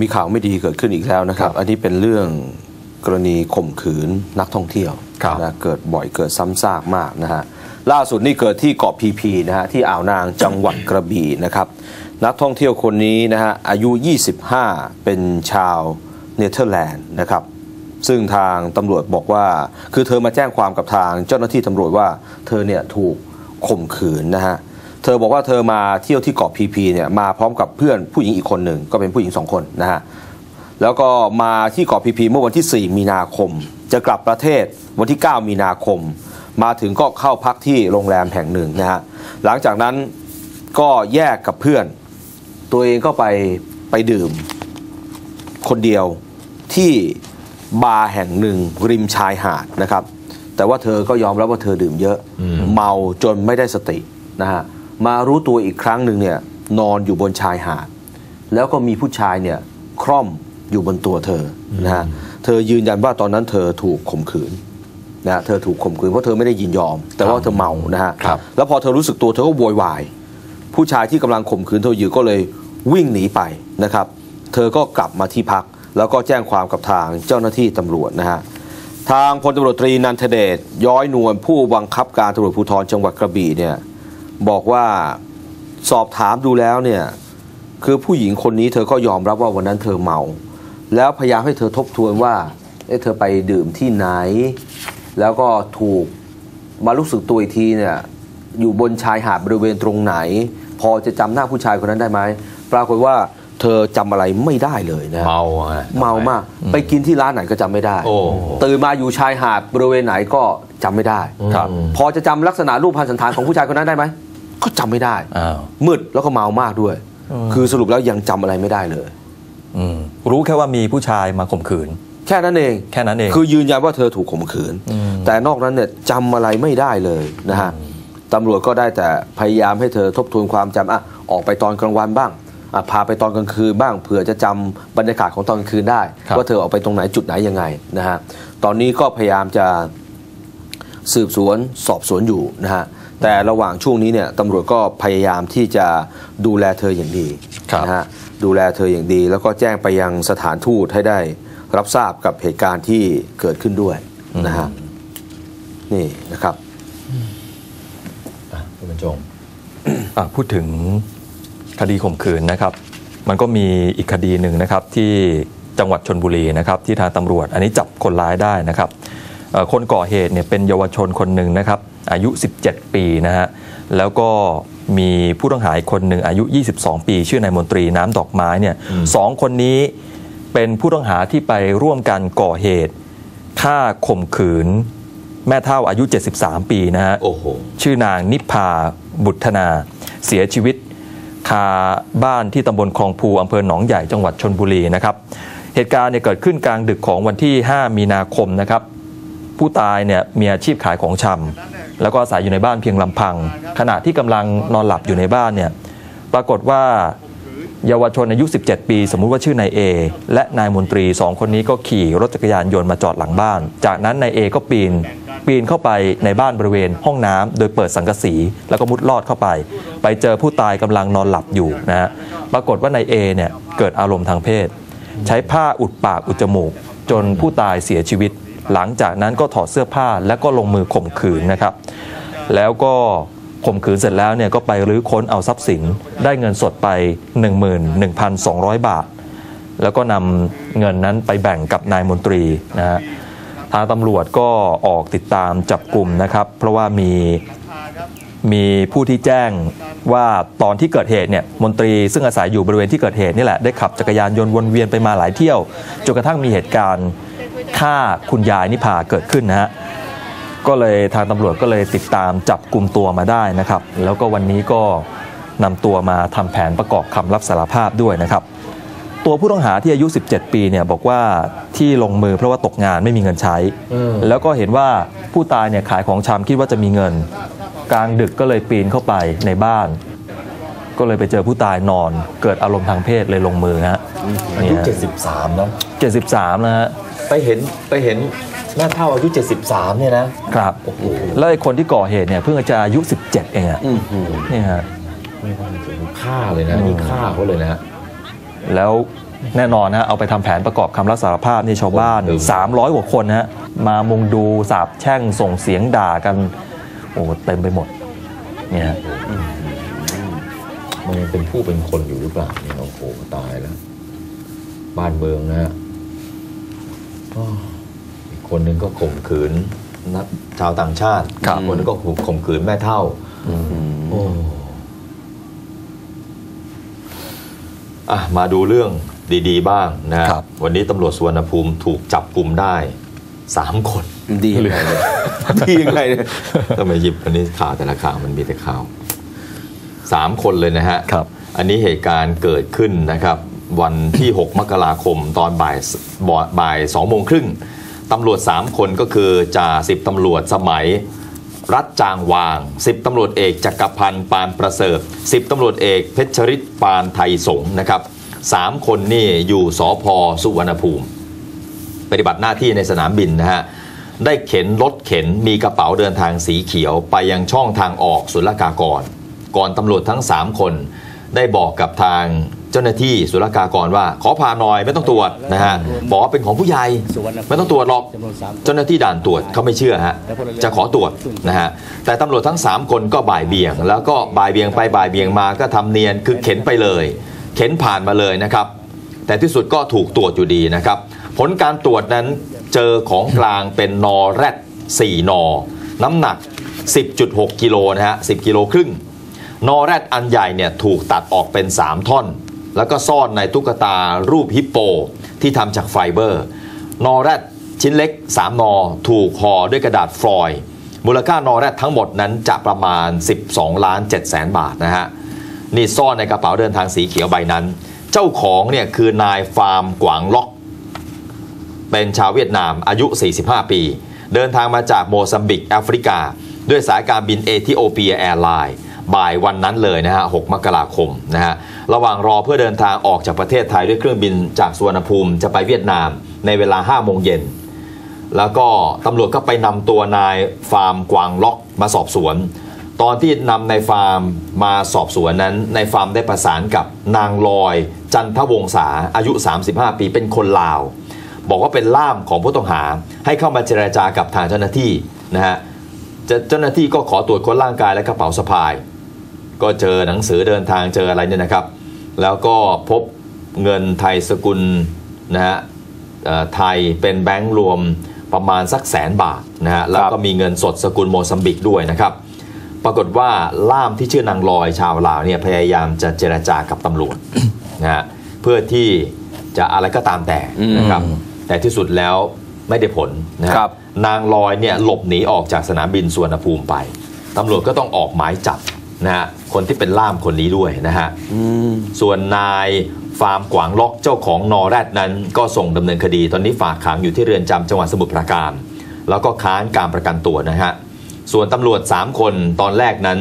มีข่าวไม่ดีเกิดขึ้นอีกแล้วนะครับ อันนี้เป็นเรื่องกรณีข่มขืนนักท่องเที่ยวครับนะเกิดบ่อยเกิดซ้ำซากมากนะฮะล่าสุดนี่เกิดที่เกาะพีพีนะฮะที่อ่าวนางจังหวัดกระบี่นะครับ นักท่องเที่ยวคนนี้นะฮะอายุ 25 เป็นชาวเนเธอร์แลนด์นะครับ ซึ่งทางตำรวจบอกว่า คือเธอมาแจ้งความกับทางเจ้าหน้าที่ตำรวจว่าเธอเนี่ยถูกข่มขืนนะฮะ เธอบอกว่าเธอมาเที่ยวที่เกาะพีพีเนี่ยมาพร้อมกับเพื่อนผู้หญิงอีกคนหนึ่งก็เป็นผู้หญิงสองคนนะฮะแล้วก็มาที่เกาะพีพีเมื่อวันที่ 4 มีนาคม จะกลับประเทศวันที่ 9 มีนาคม มาถึงก็เข้าพักที่โรงแรมแห่งหนึ่งนะฮะหลังจากนั้นก็แยกกับเพื่อน ตัวเองก็ไปไปดื่ม คนเดียวที่บาร์แห่งหนึ่งริมชายหาดนะครับ แต่ว่าเธอก็ยอมรับว่าเธอดื่มเยอะเมาจนไม่ได้สตินะฮะ มารู้ตัวอีกครั้งหนึ่งเนี่ยนอนอยู่บนชายหาด แล้วก็มีผู้ชายเนี่ยคร่อมอยู่บนตัวเธอนะฮะเธอยืนยันว่าตอนนั้นเธอถูกข่มขืนนะฮะเธอถูกข่มขืนเพราะเธอไม่ได้ยินยอม แต่ว่าเธอเมานะฮะครับแล้วพอเธอรู้สึกตัวเธอก็โวยวาย ผู้ชายที่กำลังข่มขืนเธออยู่ก็เลยวิ่งหนีไปนะครับ เธอก็กลับมาที่พัก แล้วก็แจ้งความกับทางเจ้าหน้าที่ตำรวจนะฮะทางพลตำรวจตรีนันทเดชย้อยนวลผู้บังคับการตำรวจภูธรจังหวัดกระบี่เนี่ย บอกว่าสอบถามดูแล้วเนี่ยคือผู้หญิงคนนี้เธอก็ยอมรับว่าวันนั้นเธอเมา แล้วพยายามให้เธอทบทวนว่าเอ๊ะเธอไปดื่มที่ไหน แล้วก็ถูกมารู้สึกตัวอีกทีเนี่ยอยู่บนชายหาดบริเวณตรงไหน พอจะจำหน้าผู้ชายคนนั้นได้ไหมปรากฏว่าเธอจำอะไรไม่ได้เลยนะเมาฮะเมามาก ไปกินที่ร้านไหนก็จำไม่ได้โอ้ตื่นมาอยู่ชายหาดบริเวณไหนก็จำไม่ได้ครับพอจะจำลักษณะรูปพรรณสันฐานของผู้ชายคนนั้นได้ไหม ก็จำไม่ได้อ้าวมืดแล้วก็เมามากด้วย คือสรุปแล้วยังจำอะไรไม่ได้เลยอืมรู้แค่ว่ามีผู้ชายมาข่มขืน แค่นั้นเองแค่นั้นเองคือยืนยันว่าเธอถูกข่มขืนมแต่นอกนั้นเนี่ยจำอะไรไม่ได้เลยนะฮะตำรวจก็ได้แต่พยายามให้เธอทบทวนความจำอะออกไปตอนกลางวันบ้างอะพาไปตอนกลางคืนบ้างเผื่อจะจำบรรยากาศของตอนกลางคืนได้ครับว่าเธอออกไปตรงไหนจุดไหนยังไงนะฮะตอนนี้ก็พยายามจะสืบสวนสอบสวนอยู่นะฮะ แต่ระหว่างช่วงนี้เนี่ยตำรวจก็พยายามที่จะดูแลเธออย่างดีครับนะฮะดูแลเธออย่างดี แล้วก็แจ้งไปยังสถานทูตให้ได้รับทราบกับเหตุการณ์ที่เกิดขึ้นด้วยนะฮะนี่นะครับอะคุณบรรจงอะพูดถึงคดีข่มขืนนะครับ มันก็มีอีกคดีหนึ่งนะครับที่จังหวัดชนบุรีนะครับที่ทางตำรวจอันนี้จับคนร้ายได้นะครับเอ่อ คนก่อเหตุเนี่ยเป็นเยาวชนคนหนึ่งนะครับ อายุ 17 ปีนะฮะแล้วก็มีผู้ต้องหาอีกคนหนึ่งอายุ 22 ปี ชื่อนายมนตรีน้ำดอกไม้เนี่ยสองคนนี้เป็นผู้ต้องหาที่ไปร่วมกันก่อเหตุฆ่าข่มขืน แม่เท่าอายุ 73 ปีนะฮะโอ้โหชื่อนางนิพพาบุตรนา เสียชีวิตคาบ้านที่ตำบลคลองภูอำเภอหนองใหญ่จังหวัดชนบุรีนะครับ เหตุการณ์เนี่ยเกิดขึ้นกลางดึกของวันที่ 5 มีนาคมนะครับ ผู้ตายเนี่ยมีอาชีพขายของชำแล้วก็อาศัยอยู่ในบ้านเพียงลำพัง ขณะที่กำลังนอนหลับอยู่ในบ้านเนี่ยปรากฏว่าเยาวชนอายุ 17 ปี สมมุติว่าชื่อนายเอและนายมนตรีสองคนนี้ก็ขี่รถจักรยานยนต์มาจอดหลังบ้าน จากนั้นนายเอก็ปีน ปีนเข้าไปในบ้านบริเวณห้องน้ำโดยเปิดสังกะสี แล้วก็มุดลอดเข้าไป ไปเจอผู้ตายกำลังนอนหลับอยู่นะฮะปรากฏว่านายเอเนี่ยเกิดอารมณ์ทางเพศ ใช้ผ้าอุดปากอุดจมูก จนผู้ตายเสียชีวิต หลังจากนั้นก็ถอดเสื้อผ้าแล้วก็ลงมือข่มขืนนะครับ แล้วก็ข่มขืนเสร็จแล้วเนี่ยก็ไปรื้อค้นเอาทรัพย์สิน ได้เงินสดไป 11,200 บาท แล้วก็นำเงินนั้นไปแบ่งกับนายมนตรีนะฮะทางตำรวจก็ออกติดตามจับกลุ่มนะครับ เพราะว่ามีมีผู้ที่แจ้งว่าตอนที่เกิดเหตุเนี่ยมนตรีซึ่งอาศัยอยู่บริเวณที่เกิดเหตุนี่แหละได้ขับจักรยานยนต์วนเวียนไปมาหลายเที่ยวจนกระทั่งมีเหตุการณ์ ฆ่าคุณยายนิพาเกิดขึ้นนะฮะก็เลยทางตำรวจก็เลยติดตามจับกลุ่มตัวมาได้นะครับ แล้วก็วันนี้ก็นำตัวมาทำแผนประกอบคำรับสารภาพด้วยนะครับ ตัวผู้ต้องหาที่อายุ 17 ปีเนี่ยบอกว่าที่ลงมือเพราะว่าตกงานไม่มีเงินใช้อืมแล้วก็เห็นว่าผู้ตายเนี่ยขายของชำคิดว่าจะมีเงิน กลางดึกก็เลยปีนเข้าไปในบ้าน ก็เลยไปเจอผู้ตายนอน เกิดอารมณ์ทางเพศเลยลงมือฮะอายุเนี่ย73เนาะ73นะฮะ ไปเห็นไปเห็นแม่เท่าอายุ 73 เนี่ยนะครับโอ้โหแล้วไอ้คนที่ก่อเหตุเนี่ยเพิ่งจะอายุ 17 เองอะอืมอืมเนี่ยฮะ ไม่ว่าจะฆ่าเลยนะนี่ฆ่าเขาเลยนะ แล้วแน่นอนนะเอาไปทำแผนประกอบคำรับสารภาพนี่ชาวบ้าน โอ้โห 300 กว่าคนนะฮะมามุงดูสาบแช่งส่งเสียงด่ากัน โอ้เต็มไปหมดเนี่ยฮะมันยังเป็นผู้เป็นคนอยู่หรือเปล่าเนี่ยโอ้โหตายแล้ว บ้านเมืองนะฮะ อ้ออีกคนหนึ่งก็ข่มขืนนักชาวต่างชาติครับอีกคนหนึงก็ข่มขืนแม่เท่าโอ้อะมาดูเรื่องดีๆ บ้างนะฮะครับวันนี้ตำรวจสุวรรณภูมิถูกจับกลุ่มได้สามคน ดียังไงเนี่ยดียังไงเนี่ยก็มาหยิบอันนี้ข่าวแต่ละข่าวมันมีแต่ข่าวสามคนเลยนะฮะครับ อันนี้เหตุการณ์เกิดขึ้นนะครับ วันที่ 6 มกราคมตอนบ่ายบ่ายสองโมงครึ่งตำรวจ 3 คนก็คือจ่าสิบตำรวจสมัย รัฐจางวาง 10ตำรวจเอกจักรพันธ์ปานประเสริฐ10ตำรวจเอกเพชรฤทธิ์ปานไทยสงนะครับสามคนนี่อยู่สพสุวรรณภูมิ ปฏิบัติหน้าที่ในสนามบินนะฮะได้เข็นรถเข็นมีกระเป๋าเดินทางสีเขียวไปยังช่องทางออกศุลกากร ก่อนตำรวจทั้ง 3 คน ได้บอกกับทาง เจ้าหน้าที่ศุลกากรว่า ขอพาหน่อยไม่ต้องตรวจนะฮะบอกว่าเป็นของผู้ใหญ่ไม่ต้องตรวจหรอกเจ้าหน้าที่ด่านตรวจเขาไม่เชื่อฮะจะขอตรวจนะฮะแต่ตำรวจทั้ง 3 คนก็บ่ายเบี่ยง แล้วก็บ่ายเบี่ยงไปบ่ายเบี่ยงมาก็ทำเนียนคือเข็นไปเลย เข็นผ่านมาเลยนะครับ แต่ที่สุดก็ถูกตรวจอยู่ดีนะครับ ผลการตรวจนั้นเจอของกลางเป็นนอแรด4นอ น้ำหนัก 10.6 กิโลนะฮะ10 กิโลครึ่งนอแรดอันใหญ่เนี่ยถูกตัดออกเป็น 3 ท่อน แล้วก็ซ่อนในตุ๊กตารูปฮิปโป ที่ทำจากไฟเบอร์ นอแรดชิ้นเล็ก 3 นอ ถูกห่อด้วยกระดาษฟลอยด์มูลค่านอแรดทั้งหมดนั้นจะประมาณ 12 ล้าน7แสนบาทนะฮะ นี่ซ่อนในกระเป๋าเดินทางสีเขียวใบนั้น เจ้าของเนี่ยคือนายฟาร์มกวางล็อก เป็นชาวเวียดนามอายุ 45 ปี เดินทางมาจากโมซัมบิกแอฟริกา ด้วยสายการบินเอธิโอเปียแอร์ไลน์ บ่ายวันนั้นเลยนะฮะ 6 มกราคมนะฮะ ระหว่างรอเพื่อเดินทางออกจากประเทศไทยด้วยเครื่องบินจากสุวรรณภูมิจะไปเวียดนามในเวลา 5 โมงเย็น แล้วก็ตำรวจก็ไปนำตัวนายฟาร์มกวางล็อกมาสอบสวน ตอนที่นำนายฟาร์มมาสอบสวนนั้นนายฟาร์มได้ประสานกับนางลอย จันทวงศาอายุ 35 ปีเป็นคนลาว บอกว่าเป็นล่ามของผู้ต้องหาให้เข้ามาเจรจากับทางเจ้าหน้าที่นะฮะเจ้าหน้าที่ก็ขอตรวจค้นร่างกายและกระเป๋าสะพาย ก็เจอหนังสือเดินทางเจออะไรเนี่ยนะครับ แล้วก็พบเงินไทยสกุลนะฮะเอ่อไทยเป็นแบงก์รวมประมาณสักแสนบาทนะฮะแล้วก็มีเงินสดสกุลโมซัมบิกด้วยนะครับ ปรากฏว่าล่ามที่ชื่อนางลอยชาวลาวเนี่ยพยายามจะเจรจากับตำรวจนะฮะเพื่อที่จะอะไรก็ตามแต่นะครับแต่ที่สุดแล้วไม่ได้ผลนะฮะครับนางลอยเนี่ยหลบหนีออกจากสนามบินสุวรรณภูมิไปตำรวจก็ต้องออกหมายจับ นะฮะคนที่เป็นล่ามคนนี้ด้วยนะฮะอืมส่วนนายฟาร์มกวางล็อกเจ้าของนอแรดนั้นก็ส่งดำเนินคดี ตอนนี้ฝากขังอยู่ที่เรือนจำจังหวัดสมุทรปราการ แล้วก็ค้านการประกันตัวนะฮะส่วนตำรวจ 3 คนตอนแรกนั้น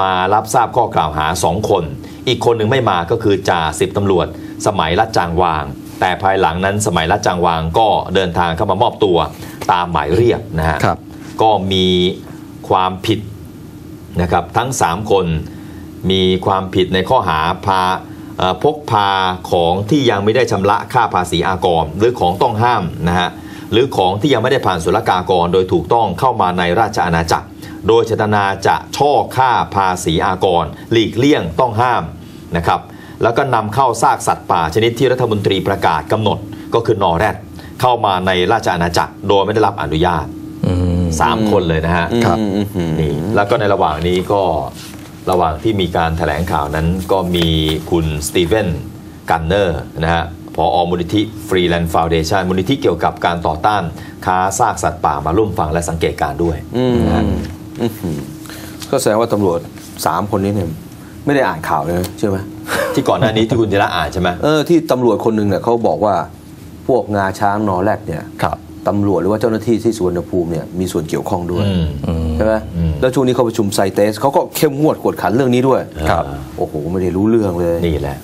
มารับทราบข้อกล่าวหา 2 คน อีกคนหนึ่งไม่มาก็คือจ่าสิบตำรวจ สมัยรัดจางวาง แต่ภายหลังนั้นสมัยรัดจางวางก็เดินทางเข้ามามอบตัวตามหมายเรียกนะฮะครับก็มีความผิด นะครับทั้ง 3 คนมีความผิดในข้อหาพาพกพาของที่ยังไม่ได้ชำระค่าภาษีอากร หรือของต้องห้ามนะฮะหรือของที่ยังไม่ได้ผ่านศุลกากร โดยถูกต้องเข้ามาในราชอาณาจักร โดยเจตนาจะช่อค่าภาษีอากร หลีกเลี่ยงต้องห้ามนะครับแล้วก็นำเข้าซากสัตว์ป่าชนิดที่รัฐมนตรีประกาศกำหนดก็คือนอแรดเข้ามาในราชอาณาจักร โดยไม่ได้รับอนุญาต สามคนเลยนะฮะครับอืมอืมอืมนี่แล้วก็ในระหว่างนี้ก็ระหว่างที่มีการถแถลงข่าวนั้นก็มีคุณสตีเฟนกันเนอร์นะฮะพอมูลนิธิฟรีแลนด์ฟาวเดชันมูลนิธิเกี่ยวกับการต่อต้าน ค้าซากสัตว์ป่ามาร่วมฟังและสังเกตการณ์ด้วยอืมนะฮะอืมอืมก็แสดงว่าตำรวจสามคนนี้เนี่ยไม่ได้อ่านข่าวเลยนะเชื่อไหมที่ก่อนหน้านี้ที่คุณธีระอ่านใช่ไหมเออที่ตำรวจคนหนึ่งเนี่ยเขาบอกว่าพวกงาช้างนอแรดเนี่ยครับ ตำรวจหรือว่าเจ้าหน้าที่ที่สุวรรณภูมิเนี่ยมีส่วนเกี่ยวข้องด้วยอืมอืมใช่ไหมอืมแล้วช่วงนี้เขาประชุมไซเตสเขาก็เข้มงวดกวดขันเรื่องนี้ด้วยครับโอ้โหไม่ได้รู้เรื่องเลยนี่แหละ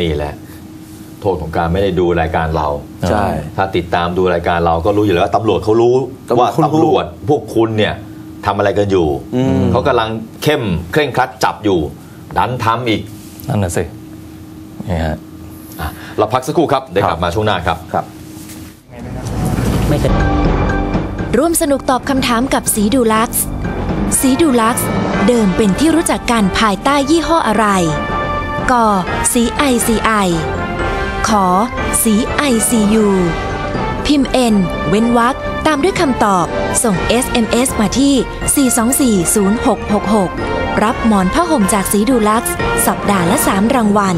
นี่แหละ โทษของการไม่ได้ดูรายการเราใช่ถ้าติดตามดูรายการเราก็รู้อยู่แล้วว่าตำรวจเขารู้ตำรวจว่าเขารู้ตำรวจพวกคุณเนี่ยทำอะไรกันอยู่อืมเขากำลังเข้มเคร่งครัดจับอยู่ ดันทำอีกนั่นน่ะสินี่ฮะอะเราพักสักครู่ครับเดี๋ยวกลับมาช่วงหน้าครับครับ ไม่เคยร่วมสนุกตอบคำถามกับสีดูลักซ์สีดูลักซ์เดิมเป็นที่รู้จักกันภายใต้ยี่ห้ออะไร กสี ICI ขอสี ICU พิมพ์ N เว้นวรรคตามด้วยคำตอบ ส่ง SMS มาที่ 4240666 รับหมอนผ้าห่มจากสีดูลักซ์ สัปดาห์ละ 3 รางวัล